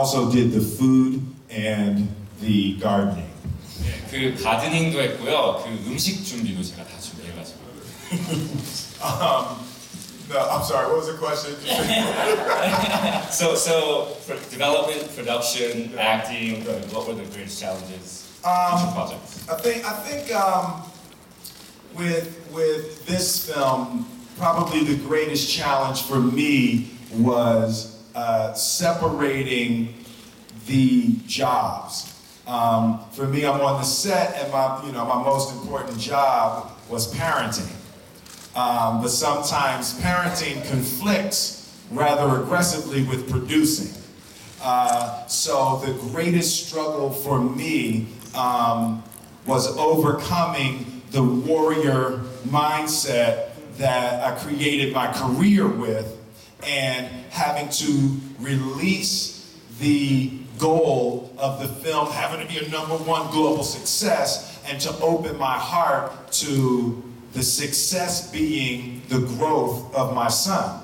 also did the food and the gardening. 네, 그 가드닝도 했고요. 그 음식 준비도 제가 다 준비해가지고. Um, no, I'm sorry. What was the question? So, so for development, production, acting, what were the greatest challenges? Um, future projects. I think I think um, with with this film, probably the greatest challenge for me was uh, separating the jobs. Um, for me, I'm on the set, and my you know my most important job was parenting. Um, but sometimes parenting conflicts rather aggressively with producing. Uh, so the greatest struggle for me um, was overcoming the warrior mindset that I created my career with and having to release the goal of the film having to be a number one global success and to open my heart to the success being the growth of my son.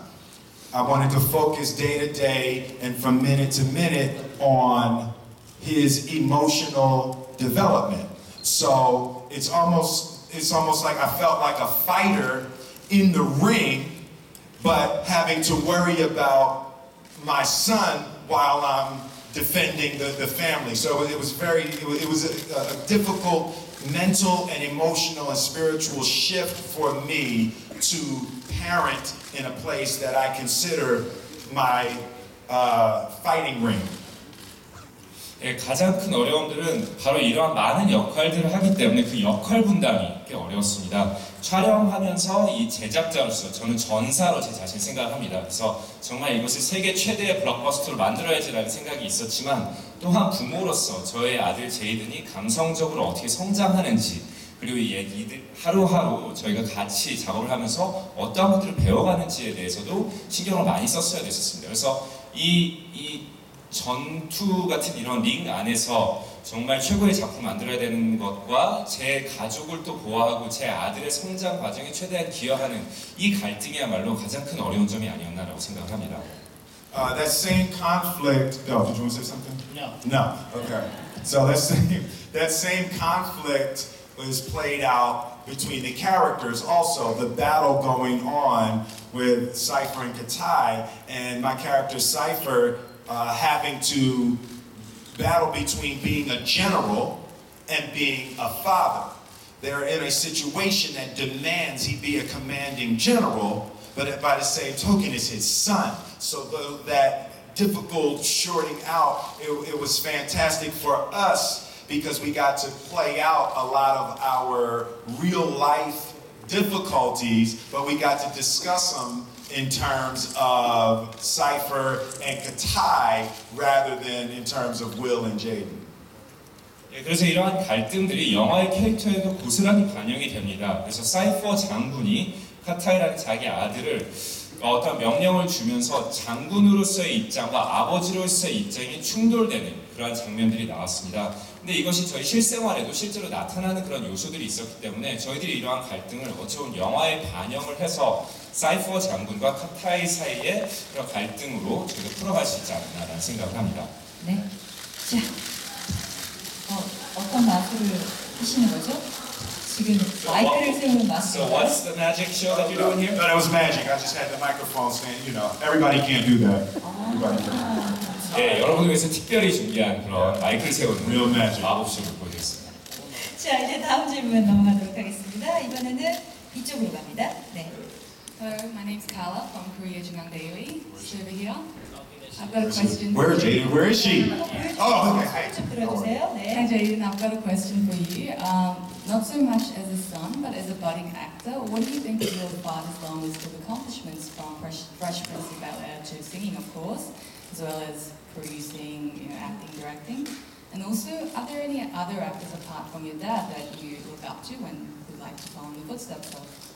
I wanted to focus day to day and from minute to minute on his emotional development. So it's almost it's almost like I felt like a fighter in the ring, but having to worry about my son while I'm defending the, the family. So it was very it was, it was a, a difficult mental and emotional and spiritual shift for me to parent in a place that I consider my uh, fighting ring. 예, 가장 큰 어려움들은 바로 이러한 많은 역할들을 하기 때문에 그 역할 분담이 꽤 어려웠습니다. 촬영하면서 이 제작자로서 저는 전사로 제 자신 생각을 합니다. 그래서 정말 이것을 세계 최대의 블록버스터로 만들어야지라는 생각이 있었지만 또한 부모로서 저의 아들 제이든이 감성적으로 어떻게 성장하는지 그리고 이 얘기들 하루하루 저희가 같이 작업을 하면서 어떠한 것들을 배워가는지에 대해서도 신경을 많이 썼어야 됐었습니다. 그래서 이, 이 전투 같은 이런 링 안에서 정말 최고의 작품 만들어야 되는 것과 제 가족을 또 보호하고 제 아들의 성장 과정에 최대한 기여하는 이 갈등이야말로 가장 큰 어려운 점이 아니었나라고 생각을 합니다. Uh, that same conflict. No, did you want to say something? No. No. Okay. So that same that same conflict was played out between the characters. Also, the battle going on with Cipher and Katai, and my character Cipher uh, having to battle between being a general and being a father. They're in a situation that demands he be a commanding general, but by the same token, is his son. So the, that difficult shorting out, it, it was fantastic for us because we got to play out a lot of our real life difficulties, but we got to discuss them in terms of Cypher and Katai rather than in terms of Will and Jaden. 예, 그래서 이러한 갈등들이 영화의 캐릭터에도 고스란히 반영이 됩니다. 그래서 사이퍼 장군이 카타이라는 자기 아들을 어떤 명령을 주면서 장군으로서의 입장과 아버지로서의 입장이 충돌되는 그러한 장면들이 나왔습니다. 근데 이것이 저희 실생활에도 실제로 나타나는 그런 요소들이 있었기 때문에 저희들이 이러한 갈등을 어찌 보면 영화에 반영을 해서 사이퍼 장군과 카타이 사이의 그런 갈등으로 저희가 풀어갈 수 있지 않나라는 생각을 합니다. 네. 자, 어, 어떤 마술을 하시는 거죠? 지금 마이크를 세우는 마술. So what's the magic show that you're doing here? No, that was magic. I just had the microphone stand, you know, everybody can't do that. Everybody can't. 아, 예, 여러분을 위해서 특별히 준비한 그런 세우는 Real magic. 마법쇼를 보여드리겠습니다. 자, 이제 다음 질문 넘어가도록 하겠습니다. 이번에는 이쪽으로 갑니다. 네. Hello, my name's Carla from Korea Jungang Daily. Over here. I've got a question. Where is Jaden? Where is she? Oh, okay. 좀 들어주세요. Hi 네. Jaden, I've got a question for you. Um, not so much as a son, but as a budding actor, what do you think is your farthest longest of accomplishments from Fresh, Fresh Prince of Bel-Air to singing, of course, as well as producing, you know, acting, directing? And also, are there any other actors apart from your dad that you look up to and would like to follow in the footsteps of?